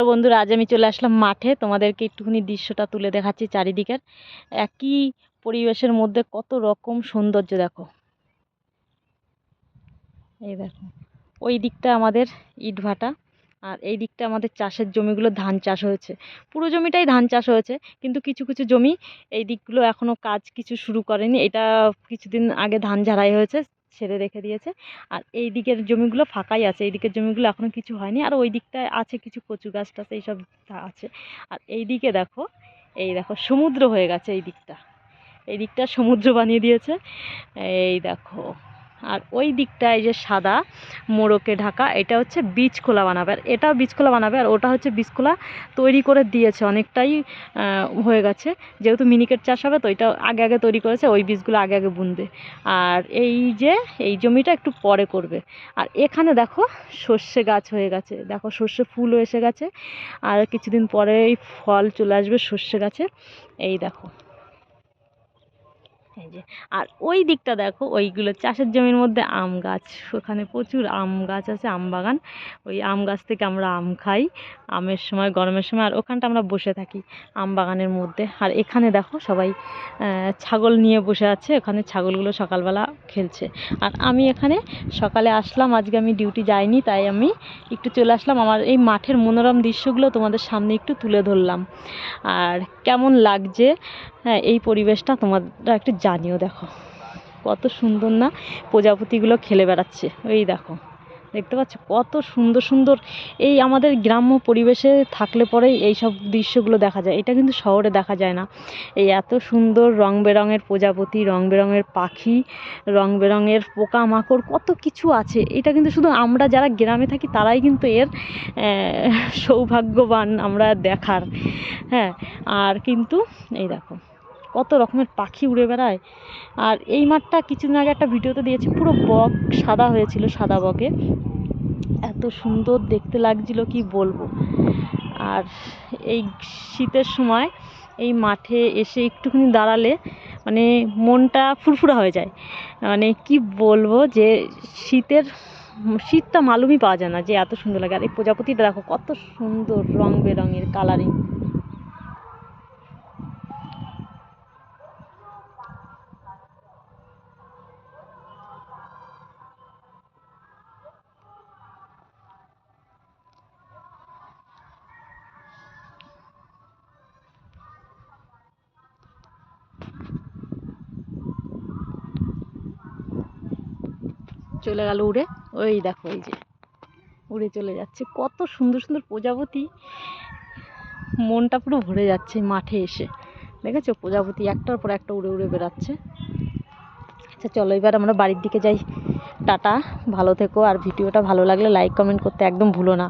বন্ধুরা, আজ আমি চলে আসলাম মাঠে। তোমাদেরকে একটুখানি দৃশ্যটা তুলে দেখাচ্ছি চারিদিকের। একই পরিবেশের মধ্যে কত রকম সৌন্দর্য, দেখো। এই দেখো, ওই দিকটা আমাদের ইটভাটা আর এই দিকটা আমাদের চাষের জমিগুলো ধান চাষ হয়েছে। পুরো জমিটাই ধান চাষ হয়েছে, কিন্তু কিছু কিছু জমি এই দিকগুলো এখনও কাজ কিছু শুরু করেনি। এটা কিছুদিন আগে ধান ঝাড়াই হয়েছে। ছেড়ে রেখে দিয়েছে। আর এই দিকের জমিগুলো ফাঁকাই আছে। এই দিকের জমিগুলো এখনও কিছু হয়নি। আর ওই দিকটায় আছে কিছু কচু গাছ টাছ, এইসব আছে। আর এই দিকে দেখো, এই দেখো সমুদ্র হয়ে গেছে এই দিকটা। এই দিকটা সমুদ্র বানিয়ে দিয়েছে। এই দেখো। আর ওই দিকটায় যে সাদা, মোড়কে ঢাকা, এটা হচ্ছে বীজ খোলা বানাবে। আর এটাও বীজ খোলা বানাবে আর ওটা হচ্ছে বীজ খোলা তৈরি করে দিয়েছে। অনেকটাই হয়ে গেছে। যেহেতু মিনিকেট চাষ হবে তো এটা আগে আগে তৈরি করেছে, ওই বীজগুলো আগে আগে বুনবে। আর এই যে, এই জমিটা একটু পরে করবে। আর এখানে দেখো সর্ষে গাছ হয়ে গেছে। দেখো সর্ষে ফুলও এসে গেছে। আর কিছুদিন পরে এই ফল চলে আসবে সর্ষে গাছে। এই দেখো। এই যে, আর ওই দিকটা দেখো, ওইগুলো চাষের জমির মধ্যে আম গাছ, ওখানে প্রচুর আম গাছ আছে, আম বাগান। ওই আম গাছ থেকে আমরা আম খাই, আমের সময়, গরমের সময়, আর ওখানটা আমরা বসে থাকি আম বাগানের মধ্যে। আর এখানে দেখো সবাই ছাগল নিয়ে বসে আছে, ওখানে ছাগলগুলো সকালবেলা খেলছে। আর আমি এখানে সকালে আসলাম, আজকে আমি ডিউটি যাইনি, তাই আমি একটু চলে আসলাম। আমার এই মাঠের মনোরম দৃশ্যগুলো তোমাদের সামনে একটু তুলে ধরলাম। আর কেমন লাগছে হ্যাঁ এই পরিবেশটা তোমরা একটু জানিও দেখো। কত সুন্দর না প্রজাপতিগুলো খেলে বেড়াচ্ছে। এই দেখো, দেখতে পাচ্ছ? কত সুন্দর সুন্দর এই আমাদের গ্রাম্য পরিবেশে থাকলে পরেই এই সব দৃশ্যগুলো দেখা যায়। এটা কিন্তু শহরে দেখা যায় না। এই এত সুন্দর রং বেরঙের প্রজাপতি রং বেরঙের পাখি রং বেরঙের পোকামাকড়, কত কিছু আছে। এটা কিন্তু শুধু আমরা যারা গ্রামে থাকি, তারাই কিন্তু এর সৌভাগ্যবান আমরা দেখার। হ্যাঁ আর কিন্তু এই দেখো কত রকমের পাখি উড়ে বেড়ায়। আর এই মাঠটা কিছুদিন আগে একটা ভিডিওতে দিয়েছি, পুরো বক সাদা হয়েছিল, সাদা বকে। এত সুন্দর দেখতে লাগছিল, কি বলব? আর এই শীতের সময় এই মাঠে এসে একটুখানি দাঁড়ালে মানে মনটা ফুরফুরা হয়ে যায়। মানে কি বলব যে শীতের, শীতটা মালুমই পাওয়া যায় না যে এত সুন্দর লাগে। আর এই প্রজাপতিটা দেখো কত সুন্দর রং বেরঙের কালারিং চলে গেল উড়ে। ওই দেখো ওই যে উড়ে চলে যাচ্ছে। কত সুন্দর সুন্দর প্রজাপতি। মনটা পুরো ভরে যাচ্ছে মাঠে এসে। দেখেছ? প্রজাপতি একটার পর একটা উড়ে উড়ে বেড়াচ্ছে। আচ্ছা চলো এবার আমরা বাড়ির দিকে যাই। টাটা, ভালো থেকো। আর ভিডিওটা ভালো লাগলে লাইক, কমেন্ট করতে একদম ভুলো না।